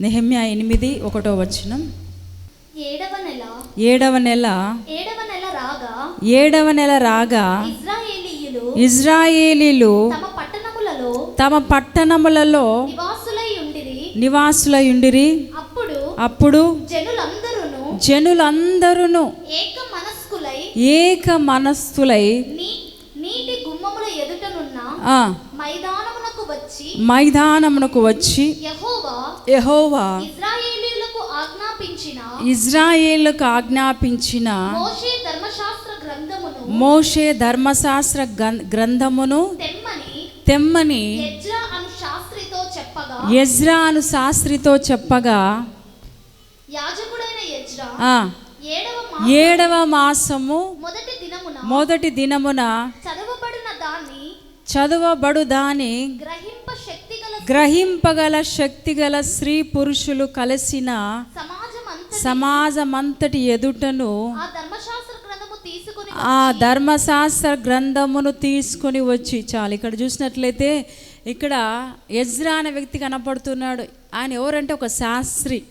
నెహమ్యా ఎనిమిది ఒకటో వచనం. ఏడవ నెల. ఏడవ నెల. ఏడవ నెల రాగా ఏడవ నెల రాగా ఇజ్రాయేలీయులు ఇజ్రాయేలీలు తమ పట్టణములలో తమ పట్టణములలో నివాసులై ఉండిరి. అప్పుడు అప్పుడు జనులందరూను ఏక మనస్కులై ఏక నీటి గుమ్మముల ఎదుటనున్న వచ్చి మైదానమునకు వచ్చి యెహోవా ఇజ్రాయేలీయులకు ఆజ్ఞాపించిన ఇజ్రాయేలుకు ఆజ్ఞాపించిన మోషే ధర్మశాస్త్ర గ్రంథమును మోషే ధర్మశాస్త్ర గ్రం- గ్రంథమును తెమ్మని ఎజ్రా అను శాస్త్రితో చెప్పగా యాజకుడైన ఏడవ మాసము మొదటి దినమున చదవబడిన దాన్ని చదువబడు దాని గ్రహింప గ్రహింపగల శక్తిగల స్త్రీ పురుషులు కలిసిన సమాజమంతటి ఎదుటను ఆ ధర్మశాస్త్ర ఆ గ్రంథమును తీసుకొని వచ్చి చాలు. ఇక్కడ చూసినట్లయితే ఇక్కడ ఎజ్రా అనే వ్యక్తి కనపడుతున్నాడు. ఆయన ఎవరంటే ఒక శాస్త్రి.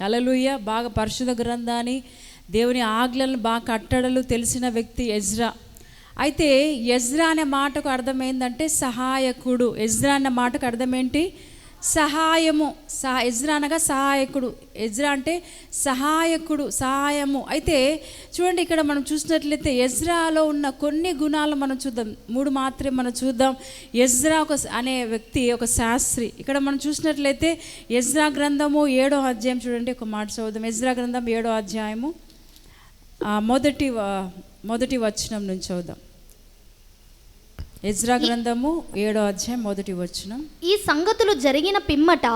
అలలుయ్య బాగా పరిశుద్ధ గ్రంథాన్ని దేవుని ఆజ్ఞలను బాగా కట్టడలు తెలిసిన వ్యక్తి ఎజ్రా. అయితే ఎజ్రా అనే మాటకు అర్థం ఏంటంటే సహాయకుడు. ఎజ్రా అనే మాటకు అర్థం ఏంటి సహాయము. సహ ఎజ్రా అనగా సహాయకుడు. ఎజ్రా అంటే సహాయకుడు సహాయము. అయితే చూడండి ఇక్కడ మనం చూసినట్లయితే ఎజ్రాలో ఉన్న కొన్ని గుణాలు మనం చూద్దాం. మూడు మాత్రమే మనం చూద్దాం. ఎజ్రా ఒక అనే వ్యక్తి ఒక శాస్త్రి. ఇక్కడ మనం చూసినట్లయితే ఎజ్రా గ్రంథము ఏడో అధ్యాయం చూడండి ఒక మాట చదువుదాం. ఎజ్రా గ్రంథం ఏడో అధ్యాయము మొదటి మొదటి వచనం నుంచి చదువుదాం ఎజ్రా గ్రంథము ఏడో అధ్యాయం మొదటి వచనం. ఈ సంగతులు జరిగిన పిమ్మట.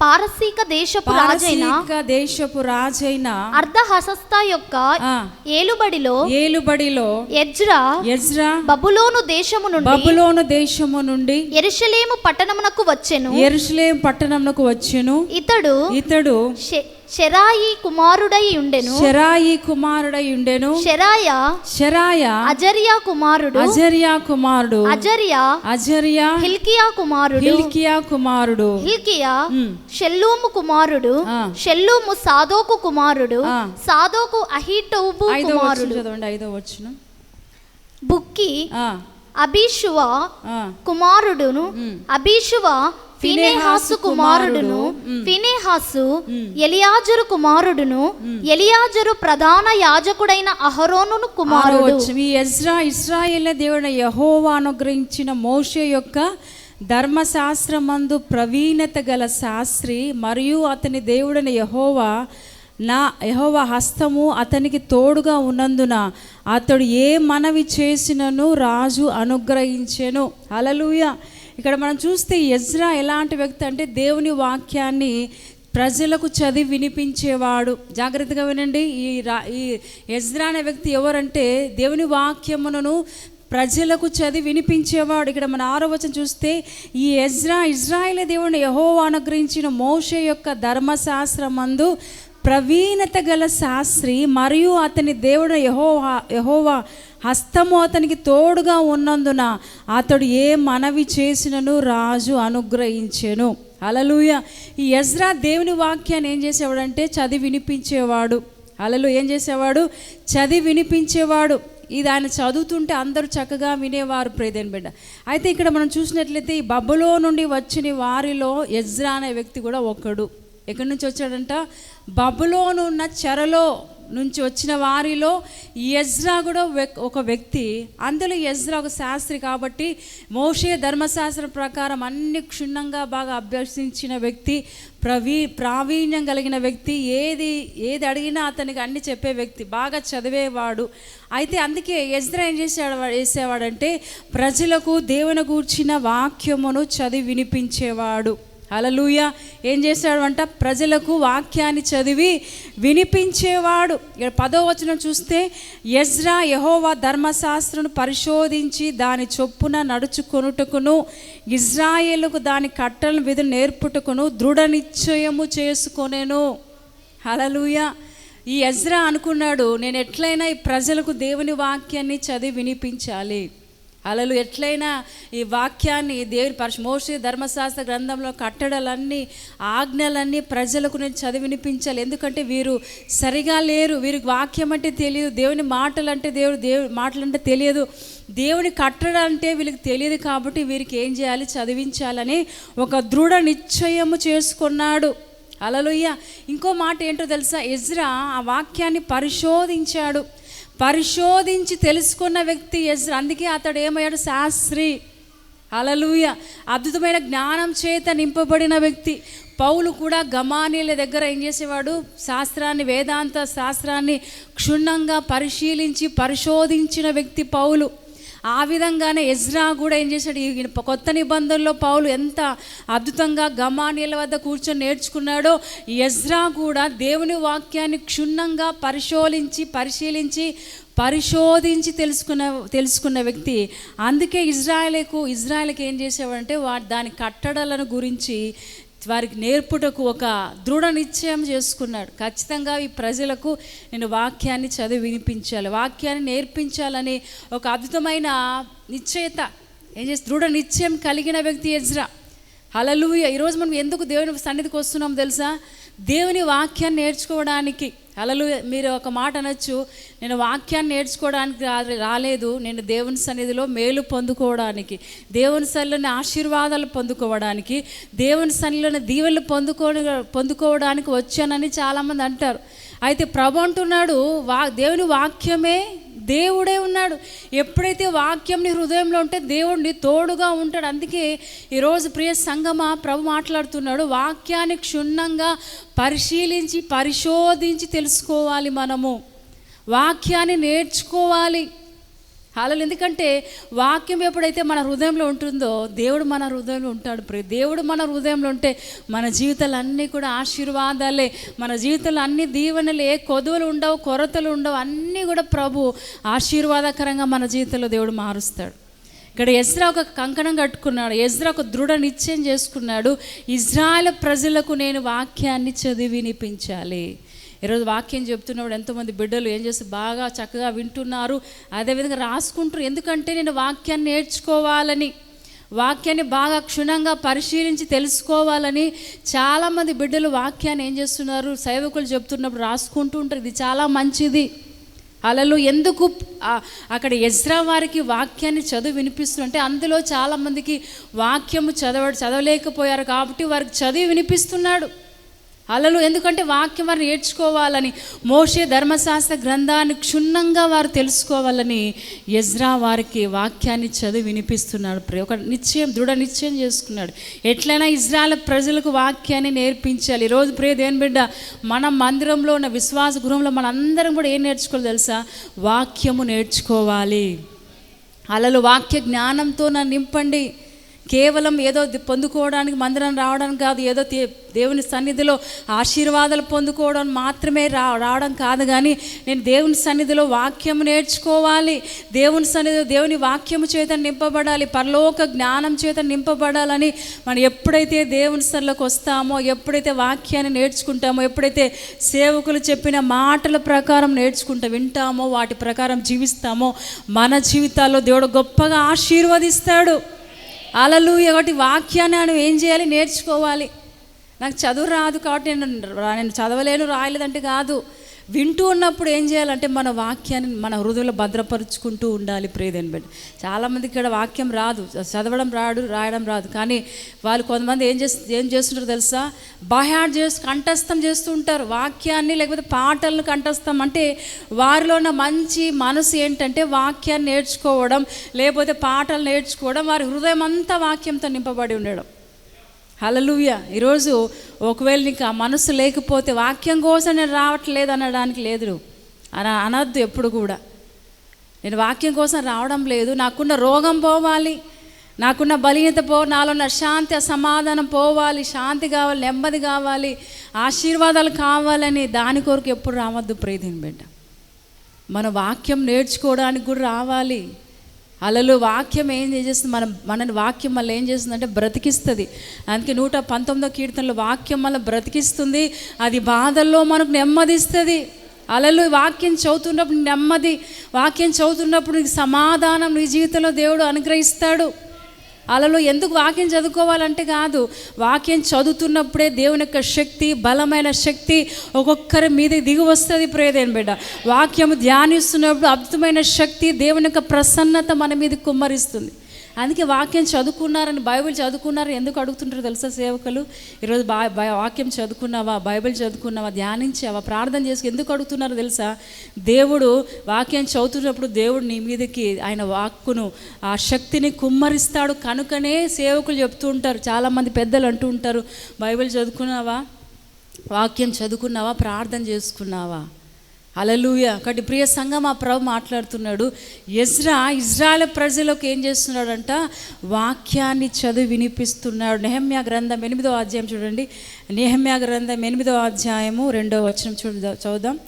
పారసీక దేశపు రాజైన దేశపు రాజైన అర్ధహసస్త యొక్క ఏలుబడిలో ఏలుబడిలో ఎజ్రా ఎజ్రా బబులోను దేశము నుండి బబులోను దేశము నుండి ఎరుషలేము పట్టణమునకు వచ్చెను. ఎరుషలేం పట్టణమునకు వచ్చెను. ఇతడు ఇతడు షెరాయి కుమారుడై ఉండెను. షెరాయి కుమారుడై ఉండెను. షెరాయ షెరాయ అజర్యా కుమారుడు. అజర్యా కుమారుడు. అజర్యా అజర్యా హిల్కియా కుమారుడు. హిల్కియా కుమారుడు. హిల్కియా. షెల్లూము కుమారుడు. షెల్లూము సాదోకు కుమారుడు. సాదోకు అహీటోబు కుమారుడు. చదవండి ఐదో వచ్చిన బుక్కి అభిషువ కుమారుడును. అభిషువ ఫినేహాసు కుమారుడును. ఫినేహాసు ఎలియాజరు కుమారుడును ఎలియాజరు ప్రధాన యాజకుడైన అహరోనును ఆరో కుమారుడు. ఈ ఎజ్రా ఇస్రాయేల్ దేవుడు యహోవా అనుగ్రహించిన మోషే యొక్క ధర్మశాస్త్రమందు ప్రవీణత గల శాస్త్రి మరియు అతని దేవుడైన యహోవా నా యహోవా హస్తము అతనికి తోడుగా ఉన్నందున అతడు ఏ మనవి చేసినను రాజు అనుగ్రహించెను అలలుయ ఇక్కడ మనం చూస్తే ఎజ్రా ఎలాంటి వ్యక్తి అంటే దేవుని వాక్యాన్ని ప్రజలకు చదివి వినిపించేవాడు. జాగ్రత్తగా వినండి. ఈ రా ఈ ఎజ్రా అనే వ్యక్తి ఎవరంటే దేవుని వాక్యమును ప్రజలకు చదివి వినిపించేవాడు. ఇక్కడ మన ఆరోవచనం చూస్తే ఈ ఎజ్రా ఇజ్రాయేల్ దేవుని యహో అనుగ్రహించిన మోషే యొక్క ధర్మశాస్త్రమందు ప్రవీణత గల శాస్త్రి మరియు అతని దేవుడు యహోవా యహోవా హస్తము అతనికి తోడుగా ఉన్నందున అతడు ఏ మనవి చేసినను రాజు అనుగ్రహించెను. అలలుయ ఈ ఎజ్రా దేవుని వాక్యాన్ని ఏం చేసేవాడంటే చదివి వినిపించేవాడు. అలలు ఏం చేసేవాడు? చదివి వినిపించేవాడు. ఇది ఆయన చదువుతుంటే అందరూ చక్కగా వినేవారు ప్రేదేని బిడ్డ. అయితే ఇక్కడ మనం చూసినట్లయితే ఈ బబ్బులో నుండి వచ్చిన వారిలో ఎజ్రా అనే వ్యక్తి కూడా ఒకడు. ఎక్కడి నుంచి వచ్చాడంట? బబులోను ఉన్న చెరలో నుంచి వచ్చిన వారిలో ఎజ్రా కూడా ఒక వ్యక్తి. అందులో ఎజ్రా ఒక శాస్త్రి కాబట్టి మోషే ధర్మశాస్త్రం ప్రకారం అన్ని క్షుణ్ణంగా బాగా అభ్యసించిన వ్యక్తి ప్రవీ ప్రావీణ్యం కలిగిన వ్యక్తి. ఏది ఏది అడిగినా అతనికి అన్ని చెప్పే వ్యక్తి బాగా చదివేవాడు. అయితే అందుకే ఎజ్రా ఏం చేసేవాడు చేసేవాడంటే ప్రజలకు దేవుని గూర్చిన వాక్యమును చదివి వినిపించేవాడు. అలలుయ ఏం చేశాడు అంట ప్రజలకు వాక్యాన్ని చదివి వినిపించేవాడు. పదో వచనం చూస్తే ఎజ్రా యహోవా ధర్మశాస్త్రను పరిశోధించి దాని చొప్పున నడుచుకొనుటకును ఇజ్రాయేలుకు దాని కట్టలను విధులు నేర్పుటకును దృఢ నిశ్చయము చేసుకొనేను. హలలుయ ఈ ఎజ్రా అనుకున్నాడు నేను ఎట్లయినా ఈ ప్రజలకు దేవుని వాక్యాన్ని చదివి వినిపించాలి. అలలు ఎట్లయినా ఈ వాక్యాన్ని దేవుని పరిశ మోసే ధర్మశాస్త్ర గ్రంథంలో కట్టడలన్నీ ఆజ్ఞలన్నీ ప్రజలకు నేను చదివి వినిపించాలి. ఎందుకంటే వీరు సరిగా లేరు. వీరికి వాక్యం అంటే తెలియదు. దేవుని మాటలు అంటే దేవుడు దేవుడి మాటలు అంటే తెలియదు. దేవుని కట్టడం అంటే వీళ్ళకి తెలియదు కాబట్టి వీరికి ఏం చేయాలి? చదివించాలని ఒక దృఢ నిశ్చయము చేసుకున్నాడు. అలలుయ్య ఇంకో మాట ఏంటో తెలుసా? ఎజ్రా ఆ వాక్యాన్ని పరిశోధించాడు. పరిశోధించి తెలుసుకున్న వ్యక్తి ఎజ్రా అందుకే అతడు ఏమయ్యాడు? శాస్త్రి. అలలుయ అద్భుతమైన జ్ఞానం చేత నింపబడిన వ్యక్తి. పౌలు కూడా గమానీల దగ్గర ఏం చేసేవాడు? శాస్త్రాన్ని వేదాంత శాస్త్రాన్ని క్షుణ్ణంగా పరిశీలించి పరిశోధించిన వ్యక్తి పౌలు. ఆ విధంగానే ఎజ్రా కూడా ఏం చేశాడు? ఈ కొత్త నిబంధనలో పౌలు ఎంత అద్భుతంగా గమానీల వద్ద కూర్చొని నేర్చుకున్నాడో ఎజ్రా కూడా దేవుని వాక్యాన్ని క్షుణ్ణంగా పరిశోధించి పరిశీలించి పరిశోధించి తెలుసుకున్న తెలుసుకున్న వ్యక్తి. అందుకే ఇజ్రాయలకు ఇజ్రాయెల్కి ఏం చేసేవాడంటే వా దాని కట్టడలను గురించి వారికి నేర్పుటకు ఒక దృఢ నిశ్చయం చేసుకున్నాడు. ఖచ్చితంగా ఈ ప్రజలకు నేను వాక్యాన్ని చదివి వినిపించాలి. వాక్యాన్ని నేర్పించాలని ఒక అద్భుతమైన నిశ్చయత ఏం చేసి దృఢ నిశ్చయం కలిగిన వ్యక్తి ఎజ్రా. హలలుయ ఈరోజు మనం ఎందుకు దేవుని సన్నిధికి వస్తున్నాం తెలుసా? దేవుని వాక్యాన్ని నేర్చుకోవడానికి అలలు మీరు ఒక మాట అనొచ్చు. నేను వాక్యాన్ని నేర్చుకోవడానికి రాలేదు. నేను దేవుని సన్నిధిలో మేలు పొందుకోవడానికి దేవుని సన్నిలోని ఆశీర్వాదాలు పొందుకోవడానికి దేవుని సన్నిలోని దీవెలు పొందుకో పొందుకోవడానికి వచ్చానని చాలామంది అంటారు. అయితే ప్రభు అంటున్నాడు వా దేవుని వాక్యమే దేవుడే ఉన్నాడు. ఎప్పుడైతే వాక్యం నీ హృదయంలో ఉంటే దేవుడిని తోడుగా ఉంటాడు. అందుకే ఈరోజు ప్రియ సంగమ ప్రభు మాట్లాడుతున్నాడు. వాక్యాన్ని క్షుణ్ణంగా పరిశీలించి పరిశోధించి తెలుసుకోవాలి మనము. వాక్యాన్ని నేర్చుకోవాలి. హాలలు ఎందుకంటే వాక్యం ఎప్పుడైతే మన హృదయంలో ఉంటుందో దేవుడు మన హృదయంలో ఉంటాడు ప్రియ. దేవుడు మన హృదయంలో ఉంటే మన జీవితాలు అన్నీ కూడా ఆశీర్వాదాలే. మన జీవితంలో అన్ని దీవెనలు ఏ కొదువులు ఉండవు కొరతలు ఉండవు అన్నీ కూడా ప్రభు ఆశీర్వాదకరంగా మన జీవితంలో దేవుడు మారుస్తాడు. ఇక్కడ ఎజ్రా ఒక కంకణం కట్టుకున్నాడు ఎజ్రా ఒక దృఢ నిశ్చయం చేసుకున్నాడు. ఇజ్రాయెల్ ప్రజలకు నేను వాక్యాన్ని చదివి వినిపించాలి. ఈరోజు వాక్యం చెప్తున్నప్పుడు ఎంతోమంది బిడ్డలు ఏం చేసి బాగా చక్కగా వింటున్నారు. అదేవిధంగా రాసుకుంటారు. ఎందుకంటే నేను వాక్యాన్ని నేర్చుకోవాలని వాక్యాన్ని బాగా క్షుణ్ణంగా పరిశీలించి తెలుసుకోవాలని చాలామంది బిడ్డలు వాక్యాన్ని ఏం చేస్తున్నారు? సేవకులు చెప్తున్నప్పుడు రాసుకుంటూ ఉంటారు. ఇది చాలా మంచిది. అలలు ఎందుకు అక్కడ ఎజ్రా వారికి వాక్యాన్ని చదువు వినిపిస్తుంటే అందులో చాలామందికి వాక్యము చదవ చదవలేకపోయారు కాబట్టి వారికి చదివి వినిపిస్తున్నాడు. అలలు ఎందుకంటే వాక్యం వారు నేర్చుకోవాలని మోషే ధర్మశాస్త్ర గ్రంథాన్ని క్షుణ్ణంగా వారు తెలుసుకోవాలని ఎజ్రా వారికి వాక్యాన్ని చదివి వినిపిస్తున్నాడు. ఒక నిశ్చయం దృఢ నిశ్చయం చేసుకున్నాడు. ఎట్లయినా ఇజ్రాయల్ ప్రజలకు వాక్యాన్ని నేర్పించాలి. ఈరోజు ప్రియ దేని బిడ్డ మన మందిరంలో ఉన్న విశ్వాస గృహంలో మన అందరం కూడా ఏం నేర్చుకోవాలి తెలుసా? వాక్యము నేర్చుకోవాలి. అలలు వాక్య జ్ఞానంతో నన్ను నింపండి. కేవలం ఏదో పొందుకోవడానికి మందిరం రావడానికి కాదు ఏదో దేవుని సన్నిధిలో ఆశీర్వాదాలు పొందుకోవడం మాత్రమే రా రావడం కాదు కానీ నేను దేవుని సన్నిధిలో వాక్యం నేర్చుకోవాలి. దేవుని సన్నిధిలో దేవుని వాక్యము చేత నింపబడాలి పరలోక జ్ఞానం చేత నింపబడాలని మనం ఎప్పుడైతే దేవుని సన్నిలోకి వస్తామో ఎప్పుడైతే వాక్యాన్ని నేర్చుకుంటామో ఎప్పుడైతే సేవకులు చెప్పిన మాటల ప్రకారం నేర్చుకుంటూ వింటామో వాటి ప్రకారం జీవిస్తామో మన జీవితాల్లో దేవుడు గొప్పగా ఆశీర్వదిస్తాడు. అలలు ఒకటి వాక్యాన్ని మనం ఏం చేయాలి? నేర్చుకోవాలి. నాకు చదువు రాదు కాబట్టి నేను నేను చదవలేను రాయలేదంటే కాదు. వింటూ ఉన్నప్పుడు ఏం చేయాలంటే మన వాక్యాన్ని మన హృదయంలో భద్రపరుచుకుంటూ ఉండాలి ప్రేదని బట్టి చాలామంది ఇక్కడ వాక్యం రాదు చదవడం రాడు రాయడం రాదు. కానీ వాళ్ళు కొంతమంది ఏం చేస్తు ఏం చేస్తుంటారు తెలుసా? బహాడ్ చేస్తూ కంఠస్థం చేస్తూ ఉంటారు. వాక్యాన్ని లేకపోతే పాటలను కంఠస్థం అంటే వారిలో ఉన్న మంచి మనసు ఏంటంటే వాక్యాన్ని నేర్చుకోవడం లేకపోతే పాటలు నేర్చుకోవడం వారి హృదయం అంతా వాక్యంతో నింపబడి ఉండడం. హలలుయ ఈరోజు ఒకవేళ నీకు ఆ మనసు లేకపోతే వాక్యం కోసం నేను రావట్లేదు అనడానికి లేదు అన అనద్దు ఎప్పుడు కూడా. నేను వాక్యం కోసం రావడం లేదు. నాకున్న రోగం పోవాలి. నాకున్న బలీనత పో నాలో ఉన్న శాంతి సమాధానం పోవాలి. శాంతి కావాలి నెమ్మది కావాలి. ఆశీర్వాదాలు కావాలని దాని కొరకు ఎప్పుడు రావద్దు ప్రీతిని బిడ్డ. మన వాక్యం నేర్చుకోవడానికి కూడా రావాలి. అలలు వాక్యం ఏం చేస్తుంది మనం మన వాక్యం మళ్ళీ ఏం చేస్తుందంటే బ్రతికిస్తుంది. అందుకే నూట పంతొమ్మిదో కీర్తనలో వాక్యం మళ్ళీ బ్రతికిస్తుంది. అది బాధల్లో మనకు నెమ్మదిస్తుంది. అలలు వాక్యం చదువుతున్నప్పుడు నెమ్మది. వాక్యం చదువుతున్నప్పుడు నీకు సమాధానం నీ జీవితంలో దేవుడు అనుగ్రహిస్తాడు. అలలో ఎందుకు వాక్యం చదువుకోవాలంటే కాదు వాక్యం చదువుతున్నప్పుడే దేవుని యొక్క శక్తి బలమైన శక్తి ఒక్కొక్కరి మీద దిగి వస్తుంది ప్రేదేని బిడ్డ. వాక్యం ధ్యానిస్తున్నప్పుడు అద్భుతమైన శక్తి దేవుని యొక్క ప్రసన్నత మన మీద కుమ్మరిస్తుంది. అందుకే వాక్యం చదువుకున్నారని బైబిల్ చదువుకున్నారు ఎందుకు అడుగుతుంటారు తెలుసా సేవకులు? ఈరోజు బా బై- వాక్యం చదువుకున్నావా బైబిల్ చదువుకున్నావా ధ్యానించావా ప్రార్థన చేసి ఎందుకు అడుగుతున్నారు తెలుసా? దేవుడు వాక్యం చదువుతున్నప్పుడు దేవుడు నీ మీదకి ఆయన వాక్కును ఆ శక్తిని కుమ్మరిస్తాడు. కనుకనే సేవకులు చెప్తూ ఉంటారు చాలామంది పెద్దలు అంటూ ఉంటారు బైబిల్ చదువుకున్నావా? వాక్యం చదువుకున్నావా? ప్రార్థన చేసుకున్నావా? అలలుయ కాబట్టి ప్రియ సంఘం ఆ ప్రభు మాట్లాడుతున్నాడు. ఎజ్రా ఇజ్రాయల్ ప్రజలకు ఏం చేస్తున్నాడంట? వాక్యాన్ని చదివి వినిపిస్తున్నాడు. నెహమ్యా గ్రంథం ఎనిమిదో అధ్యాయం చూడండి. నెహమ్యా గ్రంథం ఎనిమిదో అధ్యాయము రెండో వచనం చూద్దాం చదువుదాం.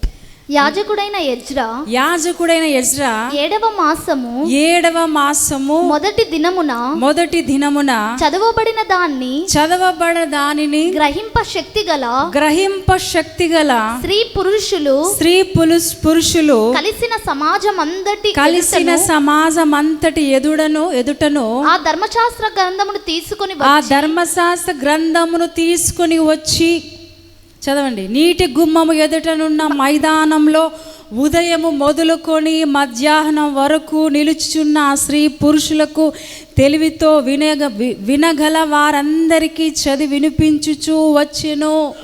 యాజకుడైన ఎజ్రా యాజకుడైన ఎజ్రా ఏడవ మాసము ఏడవ మాసము మొదటి దినమున మొదటి దినమున చదవబడిన దాన్ని చదవబడ దానిని గ్రహింప శక్తి గల గ్రహింప శక్తి గల స్త్రీ పురుషులు స్త్రీ పులుస్ పురుషులు కలిసిన సమాజం అందటి కలిసిన సమాజం అంతటి ఎదుడను ఎదుటను ఆ ధర్మశాస్త్ర గ్రంథమును తీసుకుని ఆ ధర్మశాస్త్ర గ్రంథమును తీసుకుని వచ్చి చదవండి. నీటి గుమ్మము ఎదుటనున్న మైదానంలో ఉదయము మొదలుకొని మధ్యాహ్నం వరకు నిలుచుచున్న స్త్రీ పురుషులకు తెలివితో వినగ వినగల వారందరికీ చదివి వినిపించుచూ వచ్చెను.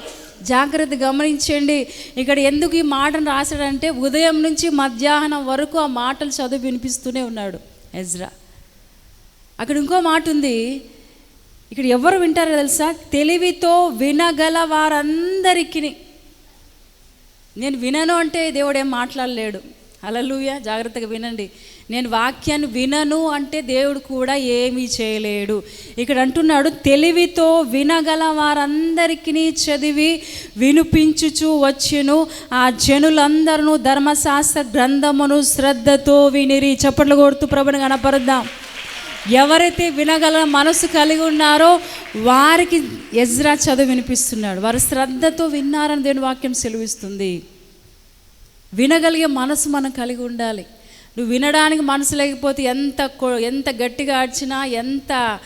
జాగ్రత్త గమనించండి. ఇక్కడ ఎందుకు ఈ మాటను రాశాడంటే ఉదయం నుంచి మధ్యాహ్నం వరకు ఆ మాటలు చదివి వినిపిస్తూనే ఉన్నాడు. ఎజ్రా. అక్కడ ఇంకో మాట ఉంది ఇక్కడ ఎవరు వింటారో తెలుసా? తెలివితో వినగల వారందరికీ. నేను వినను అంటే దేవుడు ఏం మాట్లాడలేడు. అలలుయ జాగ్రత్తగా వినండి. నేను వాక్యాన్ని వినను అంటే దేవుడు కూడా ఏమీ చేయలేడు. ఇక్కడ అంటున్నాడు తెలివితో వినగల వారందరికీ చదివి వినిపించుచు వచ్చిను. ఆ జనులందరూ ధర్మశాస్త్ర గ్రంథమును శ్రద్ధతో వినిరి. చప్పట్లు కొడుతూ ప్రభుని కనపరుద్దాం ఎవరైతే వినగల మనసు కలిగి ఉన్నారో వారికి ఎజ్రా చదువు వినిపిస్తున్నాడు. వారు శ్రద్ధతో విన్నారని దేని వాక్యం సెలవిస్తుంది. వినగలిగే మనసు మనం కలిగి ఉండాలి. నువ్వు వినడానికి మనసు లేకపోతే ఎంత ఎంత గట్టిగా అడిచినా ఎంత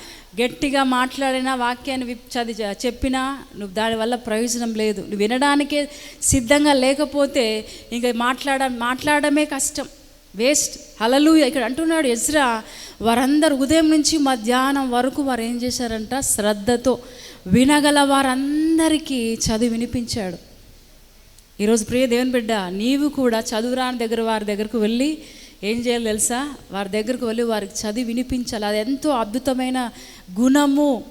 గట్టిగా మాట్లాడినా వాక్యాన్ని విప్ చది చెప్పినా నువ్వు దానివల్ల ప్రయోజనం లేదు. నువ్వు వినడానికే సిద్ధంగా లేకపోతే ఇంకా మాట్లాడ మాట్లాడమే కష్టం. వేస్ట్. హలలు ఇక్కడ అంటున్నాడు ఎజ్రా వారందరూ ఉదయం నుంచి మధ్యాహ్నం వరకు వారు ఏం చేశారంట? శ్రద్ధతో వినగల వారందరికీ చదివి వినిపించాడు. ఈరోజు ప్రియ దేవుని బిడ్డ నీవు కూడా చదువురాని దగ్గర వారి దగ్గరకు వెళ్ళి ఏం చేయాలి తెలుసా? వారి దగ్గరకు వెళ్ళి వారికి చదివి వినిపించాలి. అది ఎంతో అద్భుతమైన గుణము.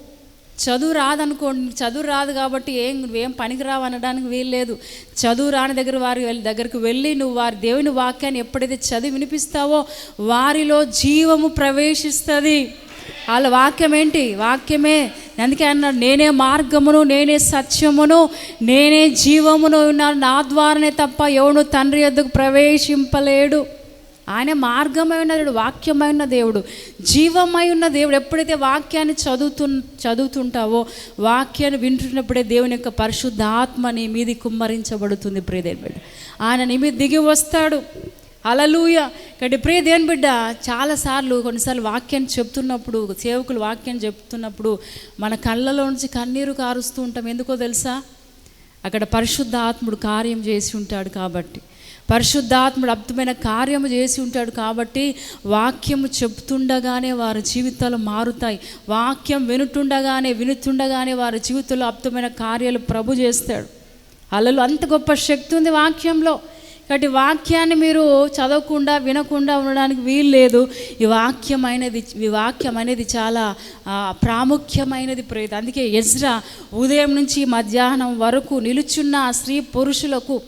చదువు రాదనుకోండి చదువు రాదు కాబట్టి ఏం నువ్వేం పనికి రావు అనడానికి వీల్లేదు చదువు రాని దగ్గర వారి వెళ్ళి దగ్గరికి వెళ్ళి నువ్వు వారి దేవుని వాక్యాన్ని ఎప్పుడైతే చదివి వినిపిస్తావో వారిలో జీవము ప్రవేశిస్తుంది. వాళ్ళ వాక్యం ఏంటి? వాక్యమే. అందుకే అన్నాడు నేనే మార్గమును నేనే సత్యమును నేనే జీవమును ఉన్నాను నా ద్వారానే తప్ప ఎవడు తండ్రి ఎద్దుకు ప్రవేశింపలేడు. ఆయన మార్గమై ఉన్న దేవుడు వాక్యమై ఉన్న దేవుడు జీవమై ఉన్న దేవుడు ఎప్పుడైతే వాక్యాన్ని చదువుతు చదువుతుంటావో వాక్యాన్ని వింటున్నప్పుడే దేవుని యొక్క పరిశుద్ధాత్మని నీ మీది కుమ్మరించబడుతుంది ప్రియదేవి బిడ్డ. ఆయన నీ మీద దిగి వస్తాడు. అలలుయ కాబట్టి ప్రియదేని బిడ్డ చాలాసార్లు కొన్నిసార్లు వాక్యాన్ని చెప్తున్నప్పుడు సేవకులు వాక్యాన్ని చెప్తున్నప్పుడు మన కళ్ళలో నుంచి కన్నీరు కారుస్తూ ఉంటాం. ఎందుకో తెలుసా? అక్కడ పరిశుద్ధ ఆత్ముడు కార్యం చేసి ఉంటాడు కాబట్టి. పరిశుద్ధాత్ముడు అద్భుతమైన కార్యము చేసి ఉంటాడు కాబట్టి వాక్యము చెప్తుండగానే వారి జీవితాలు మారుతాయి. వాక్యం వినుతుండగానే వినుతుండగానే వారి జీవితంలో అద్భుతమైన కార్యాలు ప్రభు చేస్తాడు. అలలు అంత గొప్ప శక్తి ఉంది వాక్యంలో. కాబట్టి వాక్యాన్ని మీరు చదవకుండా వినకుండా ఉండడానికి వీలు లేదు. ఈ వాక్యం అనేది ఈ వాక్యం అనేది చాలా ప్రాముఖ్యమైనది ప్రేత. అందుకే ఎజ్రా ఉదయం నుంచి మధ్యాహ్నం వరకు నిలుచున్న స్త్రీ పురుషులకు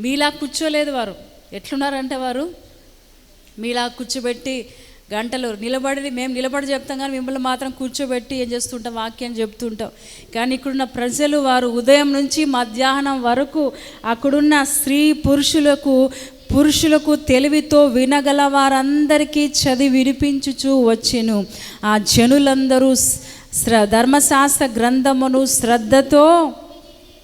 మీలా కూర్చోలేదు వారు. ఎట్లున్నారంటే వారు? మీలా కూర్చోబెట్టి గంటలు నిలబడి మేము నిలబడి చెప్తాం కానీ మిమ్మల్ని మాత్రం కూర్చోబెట్టి ఏం చేస్తుంటాం వాక్యం చెప్తుంటాం. కానీ ఇక్కడున్న ప్రజలు వారు ఉదయం నుంచి మధ్యాహ్నం వరకు అక్కడున్న స్త్రీ పురుషులకు పురుషులకు తెలివితో వినగల వారందరికీ చదివి వినిపించుచూ వచ్చెను. ఆ జనులందరూ శ్ర ధర్మశాస్త్ర గ్రంథమును శ్రద్ధతో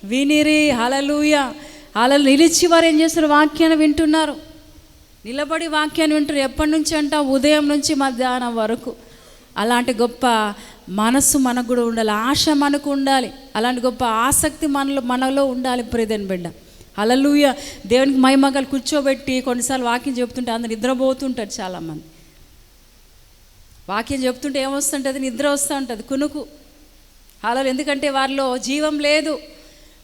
వినిరి హలలుయ అలా నిలిచి వారు ఏం చేస్తారు? వాక్యాన్ని వింటున్నారు. నిలబడి వాక్యాన్ని వింటారు ఎప్పటి నుంచి అంట? ఉదయం నుంచి మధ్యాహ్నం వరకు. అలాంటి గొప్ప మనస్సు మనకు కూడా ఉండాలి. ఆశ మనకు ఉండాలి. అలాంటి గొప్ప ఆసక్తి మనలో మనలో ఉండాలి ప్రేదని బిడ్డ. అలలుయ దేవునికి మైమగలు కూర్చోబెట్టి కొన్నిసార్లు వాక్యం చెప్తుంటే అందరు నిద్రపోతుంటారు చాలామంది. వాక్యం చెప్తుంటే ఏమొస్తుంటుంది? నిద్ర వస్తూ ఉంటుంది కునుకు. అలా ఎందుకంటే వారిలో జీవం లేదు.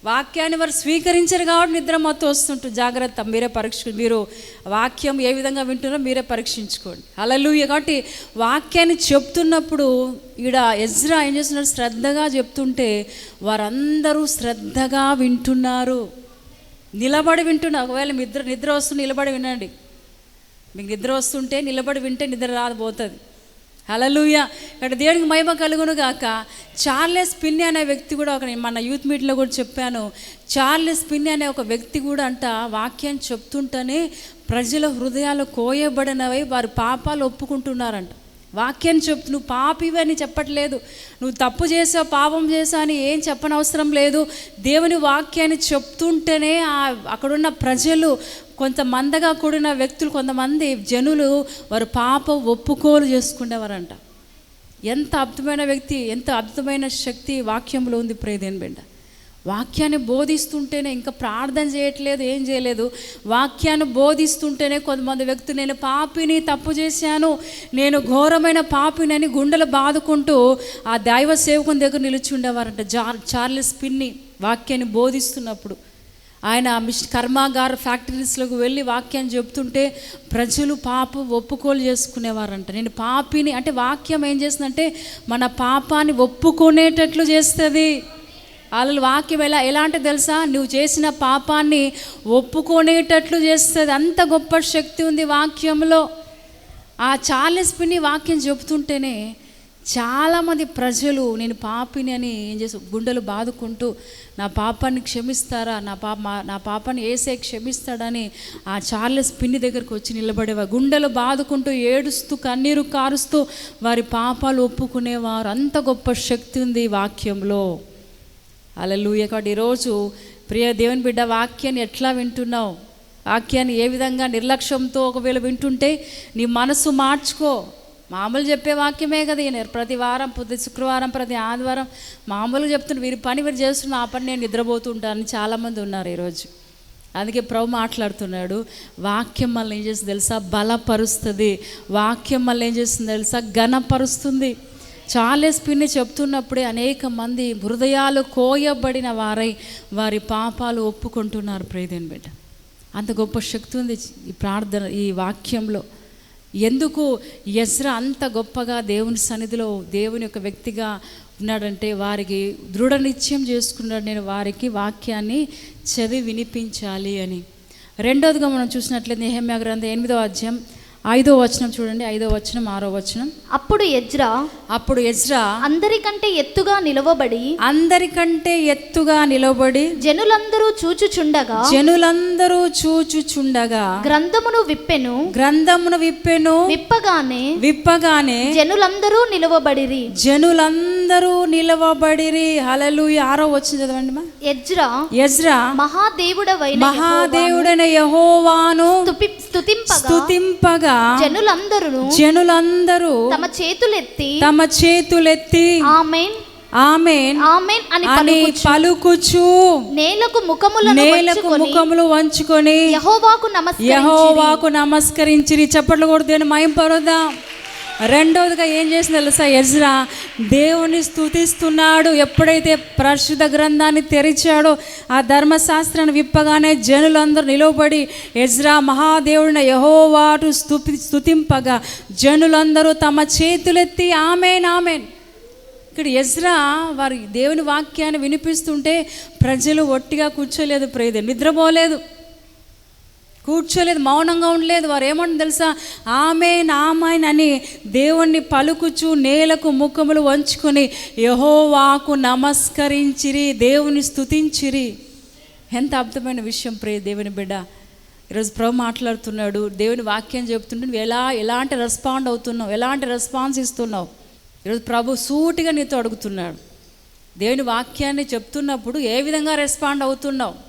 వాక్యాన్ని వారు స్వీకరించరు కాబట్టి నిద్ర మొత్తం వస్తుంటుంది. జాగ్రత్త మీరే పరీక్ష మీరు వాక్యం ఏ విధంగా వింటున్నారో మీరే పరీక్షించుకోండి. అలలు కాబట్టి వాక్యాన్ని చెప్తున్నప్పుడు ఈడ ఎజ్రా ఏం చేస్తున్నారు? శ్రద్ధగా చెప్తుంటే వారందరూ శ్రద్ధగా వింటున్నారు. నిలబడి వింటున్నారు ఒకవేళ నిద్ర నిద్ర వస్తుంది నిలబడి వినండి. మీకు నిద్ర వస్తుంటే నిలబడి వింటే నిద్ర రాదు పోతుంది. హలలుయ ఇక్కడ దేవునికి మహిమ కలుగును గాక. చార్లెస్ పిన్ని అనే వ్యక్తి కూడా ఒక మన యూత్ మీట్లో కూడా చెప్పాను. చార్లెస్ పిన్ని అనే ఒక వ్యక్తి కూడా అంట వాక్యాన్ని చెప్తుంటేనే ప్రజల హృదయాలు కోయబడినవై వారి పాపాలు ఒప్పుకుంటున్నారంట. వాక్యాన్ని చెప్తు నువ్వు పాపివి అని చెప్పట్లేదు. నువ్వు తప్పు చేసావు పాపం చేసావు అని ఏం చెప్పనవసరం లేదు. దేవుని వాక్యాన్ని చెప్తుంటేనే ఆ అక్కడున్న ప్రజలు కొంతమందిగా కూడిన వ్యక్తులు కొంతమంది జనులు వారు పాప ఒప్పుకోలు చేసుకునేవారంట. ఎంత అద్భుతమైన వ్యక్తి ఎంత అద్భుతమైన శక్తి వాక్యంలో ఉంది ప్రేదేని బిడ్డ. వాక్యాన్ని బోధిస్తుంటేనే ఇంకా ప్రార్థన చేయట్లేదు ఏం చేయలేదు. వాక్యాన్ని బోధిస్తుంటేనే కొంతమంది వ్యక్తులు నేను పాపిని తప్పు చేశాను నేను ఘోరమైన పాపినని గుండెలు బాదుకుంటూ ఆ దైవ సేవకుని దగ్గర నిలిచి ఉండేవారంట జా చార్లెస్ పిన్ని వాక్యాన్ని బోధిస్తున్నప్పుడు. ఆయన మిష్ కర్మాగార ఫ్యాక్టరీస్లోకి వెళ్ళి వాక్యాన్ని చెప్తుంటే ప్రజలు పాప ఒప్పుకోలు చేసుకునేవారంట. నేను పాపిని అంటే వాక్యం ఏం చేస్తుందంటే మన పాపాన్ని ఒప్పుకునేటట్లు చేస్తుంది. వాళ్ళ వాక్యం ఎలా ఎలాంటి తెలుసా? నువ్వు చేసిన పాపాన్ని ఒప్పుకునేటట్లు చేస్తుంది. అంత గొప్ప శక్తి ఉంది వాక్యంలో. ఆ చార్లెస్ పిన్ని వాక్యం చెబుతుంటేనే చాలామంది ప్రజలు నేను పాపిని అని ఏం చేసి గుండెలు బాదుకుంటూ నా పాపాన్ని క్షమిస్తారా? నా పాప మా- నా పాపాన్ని వేసే క్షమిస్తాడని ఆ చార్లెస్ పిన్ని దగ్గరకు వచ్చి నిలబడేవారు గుండెలు బాదుకుంటూ ఏడుస్తూ కన్నీరు కారుస్తూ వారి పాపాలు ఒప్పుకునేవారు. అంత గొప్ప శక్తి ఉంది ఈ వాక్యంలో అలలుయ కాబట్టి ఈరోజు ప్రియ దేవుని బిడ్డ వాక్యాన్ని ఎట్లా వింటున్నావు? వాక్యాన్ని ఏ విధంగా నిర్లక్ష్యంతో ఒకవేళ వింటుంటే నీ మనసు మార్చుకో. మామూలు చెప్పే వాక్యమే కదా ఈయన. ప్రతి వారం ప్రతి శుక్రవారం ప్రతి ఆదివారం మామూలుగా చెప్తున్నా వీరి పని వీరు చేస్తున్న ఆ పని నేను నిద్రపోతుంటానని చాలామంది ఉన్నారు ఈరోజు. అందుకే ప్రభు మాట్లాడుతున్నాడు. వాక్యం మళ్ళీ ఏం చేస్తుంది తెలుసా? బలపరుస్తుంది. వాక్యం మళ్ళీ ఏం చేస్తుంది తెలుసా? ఘనపరుస్తుంది. చార్లెస్ పిన్ని చెప్తున్నప్పుడే అనేక మంది హృదయాలు కోయబడిన వారై వారి పాపాలు ఒప్పుకుంటున్నారు. ప్రేదేని బిడ్డ అంత గొప్ప శక్తి ఉంది ఈ ప్రార్థన ఈ వాక్యంలో. ఎందుకు ఎజ్ర అంత గొప్పగా దేవుని సన్నిధిలో దేవుని యొక్క వ్యక్తిగా ఉన్నాడంటే వారికి దృఢ నిశ్చయం చేసుకున్నాడు. నేను వారికి వాక్యాన్ని చదివి వినిపించాలి అని. రెండోదిగా మనం చూసినట్లయితే నిహమ్య గ్రంథం ఎనిమిదో అధ్యాయం ఐదో వచనం చూడండి ఐదో వచనం ఆరో వచనం. అప్పుడు ఎజ్రా అప్పుడు ఎజ్రా అందరికంటే ఎత్తుగా నిలవబడి అందరికంటే ఎత్తుగా నిలబడి జనులందరూ చూచుచుండగా జనులందరూ చూచుచుండగా గ్రంథమును విప్పెను. గ్రంథమును విప్పెను. విప్పగానే విప్పగానే జనులందరూ నిలవబడిరి. జనులందరూ నిలవబడిరి. హలలు ఆరో వచ్చింది చదవండి మా ఎజ్రా ఎజ్రా మహాదేవుడవైన మహాదేవుడైన యహోవాను స్తుతి- స్తుతింపగా స్తుతింపగా జనులందరూ జనులందరూ తమ చేతులెత్తి తమ చేతులెత్తి ఆమెన్. ఆమెన్. ఆమెన్ అని పలుకుచు. నేలకు ముఖములను నేలకు ముఖములు వంచుకొని యహోవాకు నమస్కరించి యహోవాకు నమస్కరించి చప్పట్లు కొడుతూ మయం పరుద్దాం. రెండవదిగా ఏం చేసింది తెలుసా ఎజ్రా దేవుని స్థుతిస్తున్నాడు ఎప్పుడైతే పరిశుద్ధ గ్రంథాన్ని తెరిచాడో ఆ ధర్మశాస్త్రాన్ని విప్పగానే జనులందరూ నిలవబడి ఎజ్రా మహాదేవుడిని యహోవాటు స్థుతి స్తుతింపగా జనులందరూ తమ చేతులెత్తి ఆమెన్ ఆమెన్. ఇక్కడ ఎజ్రా వారి దేవుని వాక్యాన్ని వినిపిస్తుంటే ప్రజలు ఒట్టిగా కూర్చోలేదు ప్రేదే నిద్రపోలేదు. కూర్చోలేదు మౌనంగా ఉండలేదు. వారు ఏమని తెలుసా? ఆమె నామాయన్ అని దేవుణ్ణి పలుకుచు నేలకు ముఖములు వంచుకొని యహోవాకు నమస్కరించిరి దేవుని స్థుతించిరి ఎంత అద్భుతమైన విషయం ప్రే దేవుని బిడ్డ. ఈరోజు ప్రభు మాట్లాడుతున్నాడు దేవుని వాక్యం చెప్తుంటే నువ్వు ఎలా ఎలాంటి రెస్పాండ్ అవుతున్నావు ఎలాంటి రెస్పాన్స్ ఇస్తున్నావు? ఈరోజు ప్రభు సూటిగా నీతో అడుగుతున్నాడు. దేవుని వాక్యాన్ని చెప్తున్నప్పుడు ఏ విధంగా రెస్పాండ్ అవుతున్నావు?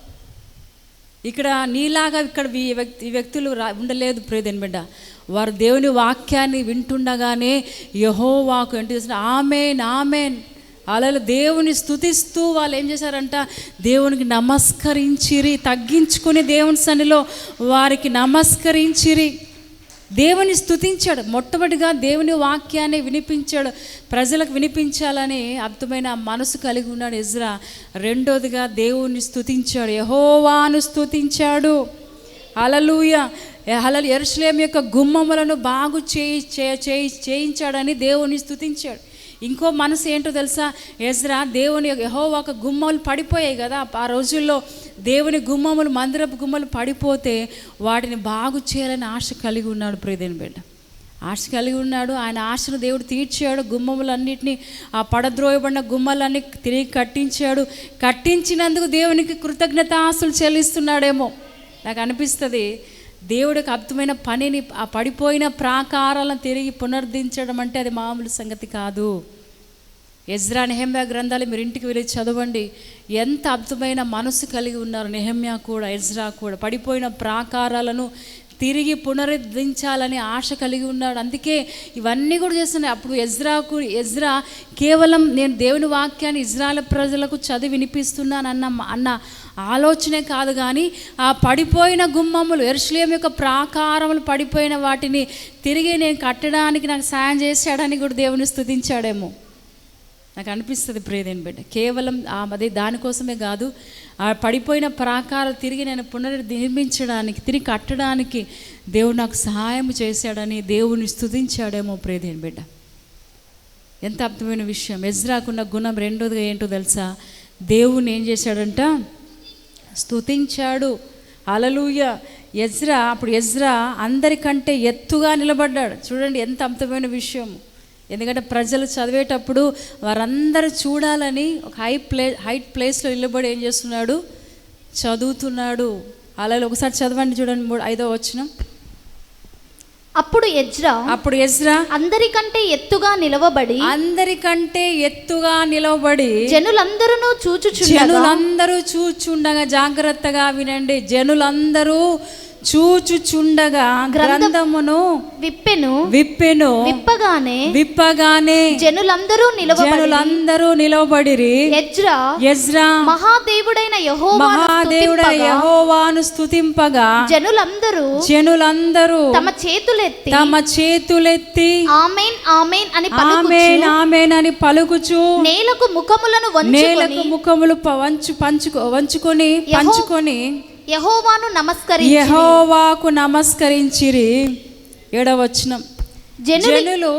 ఇక్కడ నీలాగా ఇక్కడ ఈ వ్యక్తి ఈ వ్యక్తులు రా ఉండలేదు ప్రేదని బిడ్డ. వారు దేవుని వాక్యాన్ని వింటుండగానే యహోవాకు ఏంటి చేసిన ఆమెన్ ఆమెన్. అలా దేవుని స్తుతిస్తూ వాళ్ళు ఏం చేశారంట? దేవునికి నమస్కరించిరి తగ్గించుకుని దేవుని సన్నిలో వారికి నమస్కరించిరి. దేవుని స్థుతించాడు మొట్టమొదటిగా దేవుని వాక్యాన్ని వినిపించాడు. ప్రజలకు వినిపించాలని అద్భుతమైన మనసు కలిగి ఉన్నాడు ఇజ్రా రెండోదిగా దేవుని స్థుతించాడు యహోవాను స్తుతించాడు. అలలుయ హలలు ఎరుసలేం యొక్క గుమ్మములను బాగు చేయి చే- చేయి చేయించాడని దేవుని స్థుతించాడు ఇంకో మనసు ఏంటో తెలుసా? ఎజ్రా దేవుని యహో ఒక గుమ్మలు పడిపోయాయి కదా. ఆ రోజుల్లో దేవుని గుమ్మములు మందిరపు గుమ్మలు పడిపోతే వాటిని బాగు చేయాలని ఆశ కలిగి ఉన్నాడు ప్రియదేని బిడ్డ. ఆశ కలిగి ఉన్నాడు. ఆయన ఆశను దేవుడు తీర్చాడు. గుమ్మములన్నిటినీ ఆ పడద్రోయబడిన గుమ్మలన్నీ తిరిగి కట్టించాడు. కట్టించినందుకు దేవునికి కృతజ్ఞతాస్తులు చెల్లిస్తున్నాడేమో. నాకు అనిపిస్తుంది దేవుడికి అర్థమైన పనిని ఆ పడిపోయిన ప్రాకారాలను తిరిగి పునరుద్ధరించడం అంటే అది మామూలు సంగతి కాదు. ఎజ్రా నెహమ్యా గ్రంథాలు మీరు ఇంటికి వెళ్ళి చదవండి. ఎంత అద్భుతమైన మనసు కలిగి ఉన్నారు నెహమ్యా కూడా ఎజ్రా కూడా. పడిపోయిన ప్రాకారాలను తిరిగి పునరుద్ధరించాలని ఆశ కలిగి ఉన్నాడు. అందుకే ఇవన్నీ కూడా చేస్తున్నాయి. అప్పుడు ఎజ్రాకు ఎజ్రా కేవలం నేను దేవుని వాక్యాన్ని ఇజ్రాయల్ ప్రజలకు చదివి వినిపిస్తున్నాను అన్న అన్న ఆలోచనే కాదు కానీ ఆ పడిపోయిన గుమ్మములు ఎరుసలేం యొక్క ప్రాకారములు పడిపోయిన వాటిని తిరిగి నేను కట్టడానికి నాకు సాయం చేశాడని కూడా దేవుని స్థుతించాడేమో నాకు అనిపిస్తుంది ప్రేదేని బిడ్డ. కేవలం ఆ అదే దానికోసమే కాదు ఆ పడిపోయిన ప్రాకారం తిరిగి నేను పునర్నిర్మించడానికి తిరిగి కట్టడానికి దేవుడు నాకు సహాయం చేశాడని దేవుని స్థుతించాడేమో ప్రేదేని బిడ్డ. ఎంత అర్థమైన విషయం. ఎజ్రాకున్న గుణం రెండోదిగా ఏంటో తెలుసా? దేవుని ఏం చేశాడంట? స్తుతించాడు. అలలుయ ఎజ్రా అప్పుడు ఎజ్రా అందరికంటే ఎత్తుగా నిలబడ్డాడు. చూడండి ఎంత అర్థమైన విషయం. ఎందుకంటే ప్రజలు చదివేటప్పుడు వారందరూ చూడాలని ఒక హై ప్లే హైట్ ప్లేస్లో నిలబడి ఏం చేస్తున్నాడు? చదువుతున్నాడు. అలా ఒకసారి చదవండి చూడండి మూడు ఐదో వచ్చినాం అప్పుడు ఎజ్రా అప్పుడు ఎజ్రా అందరికంటే ఎత్తుగా నిలవబడి అందరికంటే ఎత్తుగా నిలవబడి జనులందరూ చూచుచుండగా జనులందరూ చూచుండగా జాగ్రత్తగా వినండి. జనులందరూ చూచుచుండగా గ్రంథమును విప్పెను విప్పెను విప్పగానే విప్పగానే జనులందరూ నిలవబడి జనులందరూ నిలవబడిరి. ఎజ్రా ఎజ్రా మహాదేవుడైన యెహోవాను మహాదేవుడ స్తుతింపగా. యహోవాను స్తుతింపగా జనులందరూ జనులందరూ తమ చేతులెత్తి తమ చేతులెత్తి ఆమెన్ ఆమెన్ అని పలుకుచు. ఆమెన్ ఆమెనని పలుకుచు. నేలకు ముఖములను నేలకు ముఖములు వంచు పంచుకో వంచుకొని పంచుకొని యెహోవాను నమస్కరించి యెహోవాకు నమస్కరించిరి ఏడవచనం జనులు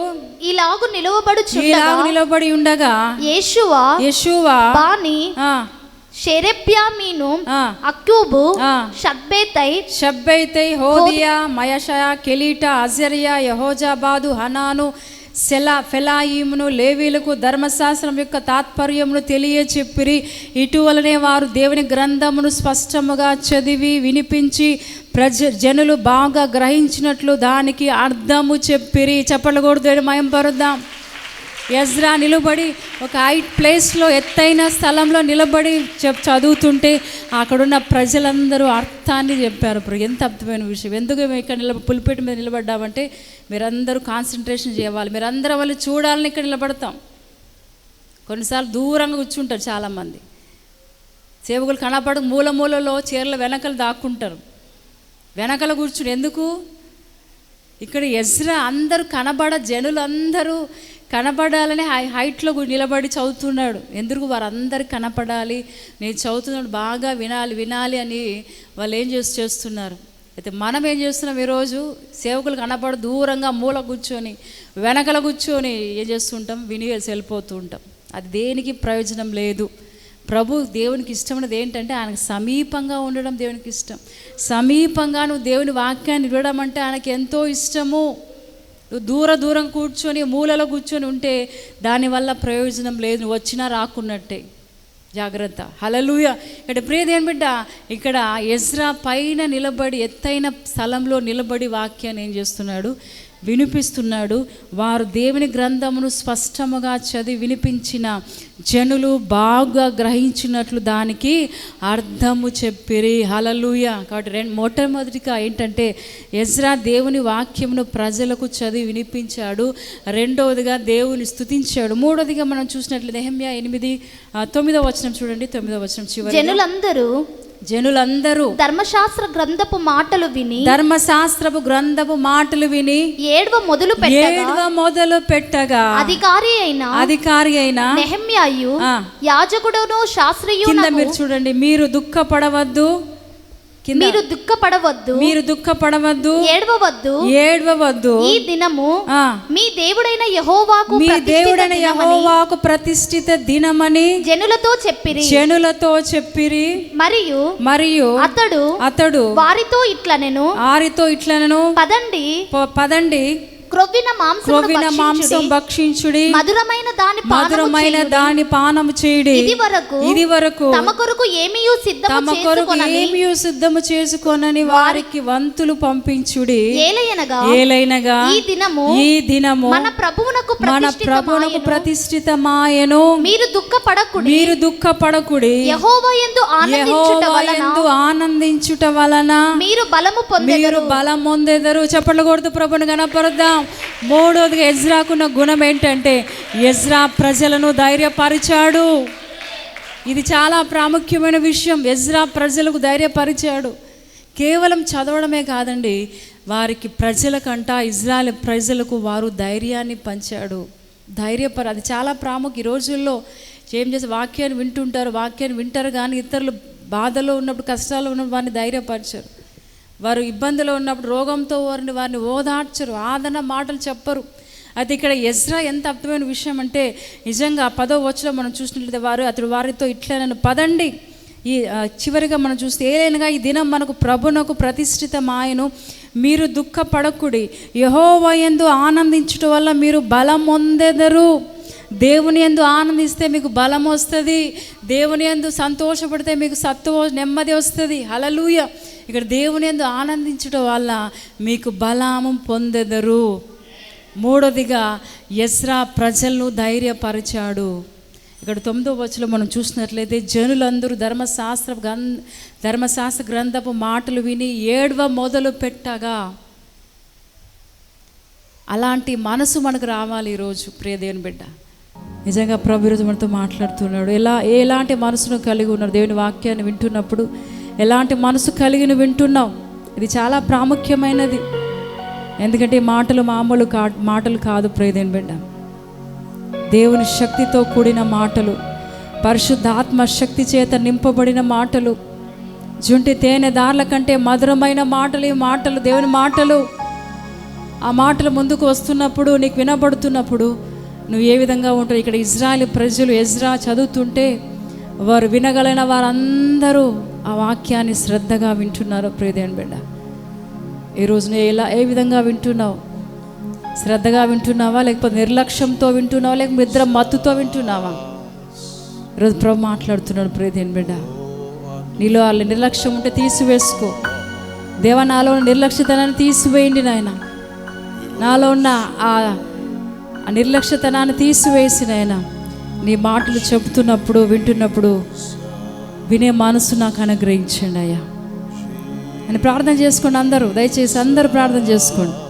ఇలాగు నిలువబడుచుండగా ఇలాగ నిలబడి ఉండగా యేషువా యెషూవా బాని షెరెప్యామీను అక్యూబు. షబ్బేతై షబ్బైతై హోదియా మయషయ కెలీట అజరియా యహోజాబాదు హనాను సెలా ఫెలాయిమును లేవీలకు ధర్మశాస్త్రం యొక్క తాత్పర్యమును తెలియచెప్పిరి. ఇటీవలనే వారు దేవుని గ్రంథమును స్పష్టముగా చదివి వినిపించి ప్రజ జనులు బాగా గ్రహించినట్లు దానికి అర్థము చెప్పిరి. చెప్పలకూడదు మయం పరుద్దాం ఎజ్రా నిలబడి ఒక హైట్ ప్లేస్లో ఎత్తైన స్థలంలో నిలబడి చెప్ చదువుతుంటే అక్కడున్న ప్రజలందరూ అర్థాన్ని చెప్పారు ఇప్పుడు ఎంత అర్థమైన విషయం. ఎందుకు మేము ఇక్కడ నిలబ పులిపేట మీద నిలబడ్డామంటే మీరందరూ కాన్సన్ట్రేషన్ చేయాలి. మీరందరూ వాళ్ళు చూడాలని ఇక్కడ నిలబడతాం. కొన్నిసార్లు దూరంగా కూర్చుంటారు చాలామంది. సేవకులు కనపడ మూల మూలలో చీరల వెనకలు దాక్కుంటారు. వెనకల కూర్చుని ఎందుకు? ఇక్కడ ఎజ్రా అందరూ కనబడ జనులందరూ కనపడాలని హై హైట్లో నిలబడి చదువుతున్నాడు. ఎందుకు వారందరు కనపడాలి? నేను చదువుతున్నాడు బాగా వినాలి వినాలి అని వాళ్ళు ఏం చేసి చేస్తున్నారు? అయితే మనం ఏం చేస్తున్నాం ఈరోజు? సేవకులు కనపడ దూరంగా మూల కూర్చొని వెనకల కూర్చొని ఏం చేస్తుంటాం? విని వెళ్ళిపోతూ ఉంటాం. అది దేనికి ప్రయోజనం లేదు. ప్రభు దేవునికి ఇష్టమైనది ఏంటంటే ఆయనకు సమీపంగా ఉండడం దేవునికి ఇష్టం. సమీపంగా నువ్వు దేవుని వాక్యాన్ని వినడం అంటే ఆయనకి ఎంతో ఇష్టము. నువ్వు దూర దూరం కూర్చొని మూలలో కూర్చొని ఉంటే దానివల్ల ప్రయోజనం లేదు. నువ్వు వచ్చినా రాకున్నట్టే. జాగ్రత్త. హలలుయ ఇక్కడ ప్రియదేని బిడ్డ ఇక్కడ ఎజ్రా పైన నిలబడి ఎత్తైన స్థలంలో నిలబడి వాక్యాన్ని ఏం చేస్తున్నాడు? వినిపిస్తున్నాడు. వారు దేవుని గ్రంథమును స్పష్టముగా చదివి వినిపించిన జనులు బాగా గ్రహించినట్లు దానికి అర్థము చెప్పిరి. హలలుయ కాబట్టి రెండు మొట్టమొదటిగా ఏంటంటే ఎజ్రా దేవుని వాక్యమును ప్రజలకు చదివి వినిపించాడు. రెండవదిగా దేవుని స్థుతించాడు మూడవదిగా మనం చూసినట్లు నెహమ్యా ఎనిమిది తొమ్మిదో తొమ్మిదవ వచనం చూడండి తొమ్మిదవ వచనం చివరి జనులందరూ జనులందరూ ధర్మశాస్త్ర గ్రంథపు మాటలు విని ధర్మశాస్త్రపు గ్రంథపు మాటలు విని ఏడవ మొదలు ఏడవ మొదలు పెట్టగా అధికారి అయిన అధికారి అయిన నెహమ్యాయు. యాజకుడును శాస్త్రయు కింద మీరు చూడండి మీరు దుఃఖపడవద్దు మీరు దుఃఖపడవద్దు మీరు దుఃఖపడవద్దు ఏడవవద్దు ఏడవవద్దు. ఈ దినము ఆ. మీ దేవుడైన యహోవాకు మీ దేవుడైన యహోవాకు ప్రతిష్ఠిత దినమని జనులతో చెప్పిరి. జనులతో చెప్పిరి. మరియు మరియు అతడు అతడు వారితో ఇట్లనెను. ఆరితో ఇట్లనను. పదండి. "ప- పదండి. క్రొవ్విన క్రొవ్విన మాంసం భక్షించుడి. మధురమైన దాని మధురమైన చేయుడి. దాని పానము చేయుడి. ఇది వరకు ఇది వరకు తమ కొరకు సిద్ధము తమ కొరకు ఏమి సిద్ధము చేసుకొనని వారికి వంతులు పంపించుడి. ఏలయనగా ఏలైనగా ఈ దినము ఈ దినము మన ప్రభువునకు మన ప్రభునకు ప్రతిష్ఠితమాయెను. మీరు దుఃఖపడకుడి. మీరు దుఃఖపడకుడి. యెహోవా యందు ఆనందించుట వలన యందు ఆనందించుట వలన మీరు బలము మీరు పొందెదరు బలం పొందెదరు. చెప్పలు కొడుతూ ప్రభుని కనపరుద్దాం మూడోదిగా ఎజ్రాకున్న గుణం ఏంటంటే ఎజ్రా ప్రజలను ధైర్యపరిచాడు. ఇది చాలా ప్రాముఖ్యమైన విషయం. ఎజ్రా ప్రజలకు ధైర్యపరిచాడు. కేవలం చదవడమే కాదండి వారికి ప్రజలకంట ఇజ్రాయల్ ప్రజలకు వారు ధైర్యాన్ని పంచాడు. ధైర్యపర అది చాలా ప్రాముఖ్య ఈ రోజుల్లో ఏం చేసి వాక్యాన్ని వింటుంటారు వాక్యాన్ని వింటారు కానీ ఇతరులు బాధలో ఉన్నప్పుడు కష్టాలు ఉన్నప్పుడు వారిని ధైర్యపరిచారు. వారు ఇబ్బందిలో ఉన్నప్పుడు రోగంతో వారిని వారిని ఓదార్చరు ఆదరణ మాటలు చెప్పరు. అయితే ఇక్కడ ఎజ్రా ఎంత అర్థమైన విషయం అంటే నిజంగా పదో వచ్చిన మనం చూసినట్లయితే వారు అతడు వారితో ఇట్లా నన్ను పదండి. ఈ చివరిగా మనం చూస్తే ఏదైనాగా ఈ దినం మనకు ప్రభునకు ప్రతిష్ఠితమాయను. మీరు దుఃఖపడకుడి. యహోవయందు ఆనందించటం వల్ల మీరు బలం పొందెదరు దేవుని ఎందు ఆనందిస్తే మీకు బలం వస్తుంది. దేవుని ఎందు సంతోషపడితే మీకు సత్వ నెమ్మది వస్తుంది. హలలుయ ఇక్కడ దేవుని ఎందు ఆనందించడం వల్ల మీకు బలము పొందెదరు. మూడోదిగా ఎస్రా ప్రజలను ధైర్యపరిచాడు. ఇక్కడ తొమ్మిదో వచ్చులో మనం చూసినట్లయితే జనులందరూ ధర్మశాస్త్ర గ్రం ధర్మశాస్త్ర గ్రంథపు మాటలు విని ఏడవ మొదలు పెట్టగా అలాంటి మనసు మనకు రావాలి ఈరోజు ప్రియదేవుని బిడ్డ. నిజంగా ప్రభు ఈరోజు మనతో మాట్లాడుతున్నాడు. ఎలా ఎలాంటి మనసును కలిగి ఉన్నారు? దేవుని వాక్యాన్ని వింటున్నప్పుడు ఎలాంటి మనసు కలిగిన వింటున్నాం? వింటున్నావు ఇది చాలా ప్రాముఖ్యమైనది. ఎందుకంటే మాటలు మామూలు కా మాటలు కాదు ప్రియదేవుని బిడ్డ. దేవుని శక్తితో కూడిన మాటలు పరిశుద్ధాత్మ శక్తి చేత నింపబడిన మాటలు జుంటి తేనె దార్ల కంటే మధురమైన మాటలు ఈ మాటలు దేవుని మాటలు. ఆ మాటలు ముందుకు వస్తున్నప్పుడు నీకు వినబడుతున్నప్పుడు నువ్వు ఏ విధంగా ఉంటావు? ఇక్కడ ఇజ్రాయెల్ ప్రజలు ఎజ్రా చదువుతుంటే వారు వినగలిగిన వారందరూ ఆ వాక్యాన్ని శ్రద్ధగా వింటున్నారు ప్రియదేవుని బిడ్డ. ఈరోజు నువ్వు ఎలా ఏ విధంగా వింటున్నావు? శ్రద్ధగా వింటున్నావా? లేకపోతే నిర్లక్ష్యంతో వింటున్నావా? లేక నిద్ర మత్తుతో వింటున్నావా? ఈరోజు ప్రభు మాట్లాడుతున్నాడు ప్రియదేని బిడ్డ. నీలో వాళ్ళ నిర్లక్ష్యం ఉంటే తీసివేసుకో. దేవ నాలో ఉన్న నిర్లక్ష్యతనాన్ని తీసివేయండి నాయన. నాలో ఉన్న ఆ ఆ నిర్లక్ష్యతనాన్ని తీసివేసి నాయన నీ మాటలు చెబుతున్నప్పుడు వింటున్నప్పుడు వినే మనసు నాకు అనుగ్రహించండి అయ్యా. అని ప్రార్థన చేసుకోండి అందరూ. దయచేసి అందరూ ప్రార్థన చేసుకోండి.